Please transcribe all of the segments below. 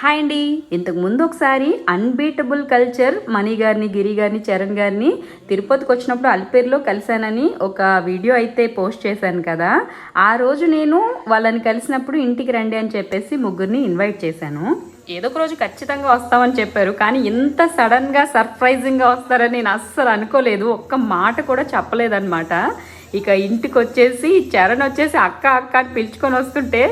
Hi అండి. ఇంతకు ముందు ఒకసారి అన్బీటబుల్ కల్చర్ మణి గారిని గిరి గారిని చరణ్ గారిని తిరుపతికి వచ్చినప్పుడు అలిపేరులో కలిశానని ఒక వీడియో అయితే పోస్ట్ చేశాను కదా. ఆ రోజు నేను వాళ్ళని కలిసినప్పుడు ఇంటికి రండి అని చెప్పేసి ముగ్గురిని ఇన్వైట్ చేశాను. ఏదో ఒక రోజు ఖచ్చితంగా వస్తామని చెప్పారు. కానీ ఇంత సడన్గా సర్ప్రైజింగ్గా వస్తారని నేను అస్సలు అనుకోలేదు. ఒక్క మాట కూడా చెప్పలేదన్నమాట. ఇక ఇంటికి వచ్చేసి చరణ్ వచ్చేసి అక్క అక్క అని పిలుచుకొని వస్తుంటే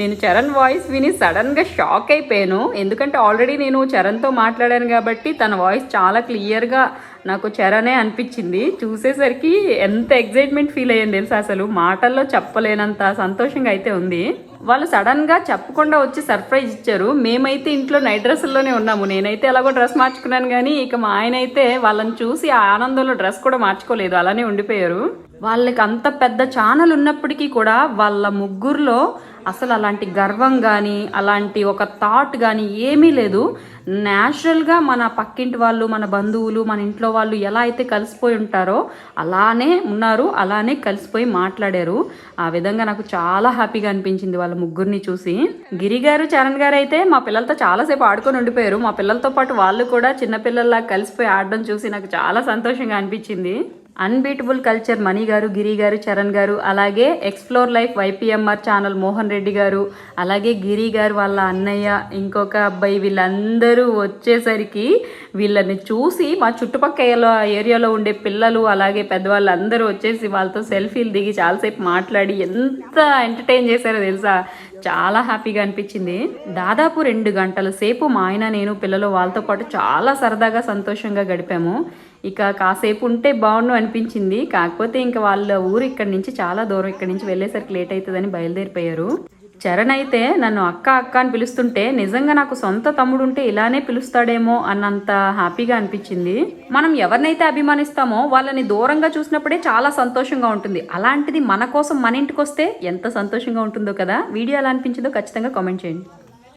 నేను చరణ్ వాయిస్ విని సడన్గా షాక్ అయిపోయాను. ఎందుకంటే ఆల్రెడీ నేను చరణ్తో మాట్లాడాను కాబట్టి తన వాయిస్ చాలా క్లియర్గా నాకు చరణే అనిపించింది. చూసేసరికి ఎంత ఎగ్జైట్మెంట్ ఫీల్ అయ్యింది తెలుసా అసలు? మాటల్లో చెప్పలేనంత సంతోషంగా అయితే ఉంది. వాళ్ళు సడన్గా చెప్పకుండా వచ్చి సర్ప్రైజ్ ఇచ్చారు. మేమైతే ఇంట్లో నైట్ డ్రెస్సుల్లోనే ఉన్నాము. నేనైతే ఎలాగో డ్రెస్ మార్చుకున్నాను కానీ ఇక మా ఆయన అయితే వాళ్ళని చూసి ఆ ఆనందంలో డ్రెస్ కూడా మార్చుకోలేదు. అలానే ఉండిపోయారు. వాళ్ళకి అంత పెద్ద ఛానల్ ఉన్నప్పటికీ కూడా వాళ్ళ ముగ్గురులో అసలు అలాంటి గర్వం కానీ అలాంటి ఒక థాట్ కానీ ఏమీ లేదు. న్యాచురల్గా మన పక్కింటి వాళ్ళు మన బంధువులు మన ఇంట్లో వాళ్ళు ఎలా అయితే కలిసిపోయి ఉంటారో అలానే ఉన్నారు అలానే కలిసిపోయి మాట్లాడారు. ఆ విధంగా నాకు చాలా హ్యాపీగా అనిపించింది వాళ్ళ ముగ్గురిని చూసి. గిరి గారు చరణ్ గారు అయితే మా పిల్లలతో చాలాసేపు ఆడుకొని ఉండిపోయారు. మా పిల్లలతో పాటు వాళ్ళు కూడా చిన్నపిల్లల్లా కలిసిపోయి ఆడడం చూసి నాకు చాలా సంతోషంగా అనిపించింది. అన్బీటబుల్ కల్చర్ మణి గారు గిరి గారు చరణ్ గారు అలాగే explore life YPMR channel Mohan Reddy గారు అలాగే గిరి గారు వాళ్ళ అన్నయ్య ఇంకొక అబ్బాయి వీళ్ళందరూ వచ్చేసరికి వీళ్ళని చూసి మా చుట్టుపక్కల ఏరియాలో ఉండే పిల్లలు అలాగే పెద్దవాళ్ళు అందరూ వచ్చేసి వాళ్ళతో సెల్ఫీలు దిగి చాలాసేపు మాట్లాడి ఎంత ఎంటర్టైన్ చేశారో తెలుసా? చాలా హ్యాపీగా అనిపించింది. దాదాపు రెండు గంటల సేపు మా ఆయన నేను పిల్లలు వాళ్ళతో పాటు చాలా సరదాగా సంతోషంగా గడిపాము. ఇక కాసేపు ఉంటే బాగుండు అనిపించింది. కాకపోతే ఇంకా వాళ్ళ ఊరు ఇక్కడి నుంచి చాలా దూరం ఇక్కడి నుంచి వెళ్ళేసరికి లేట్ అవుతుందని బయలుదేరిపోయారు. చరణ్ అయితే నన్ను అక్క అక్క అని పిలుస్తుంటే నిజంగా నాకు సొంత తమ్ముడు ఉంటే ఇలానే పిలుస్తాడేమో అన్నంత హ్యాపీగా అనిపించింది. మనం ఎవరినైతే అభిమానిస్తామో వాళ్ళని దూరంగా చూసినప్పుడే చాలా సంతోషంగా ఉంటుంది. అలాంటిది మన కోసం మన ఇంటికి వస్తే ఎంత సంతోషంగా ఉంటుందో కదా. వీడియో ఎలా అనిపించిందో ఖచ్చితంగా కామెంట్ చేయండి.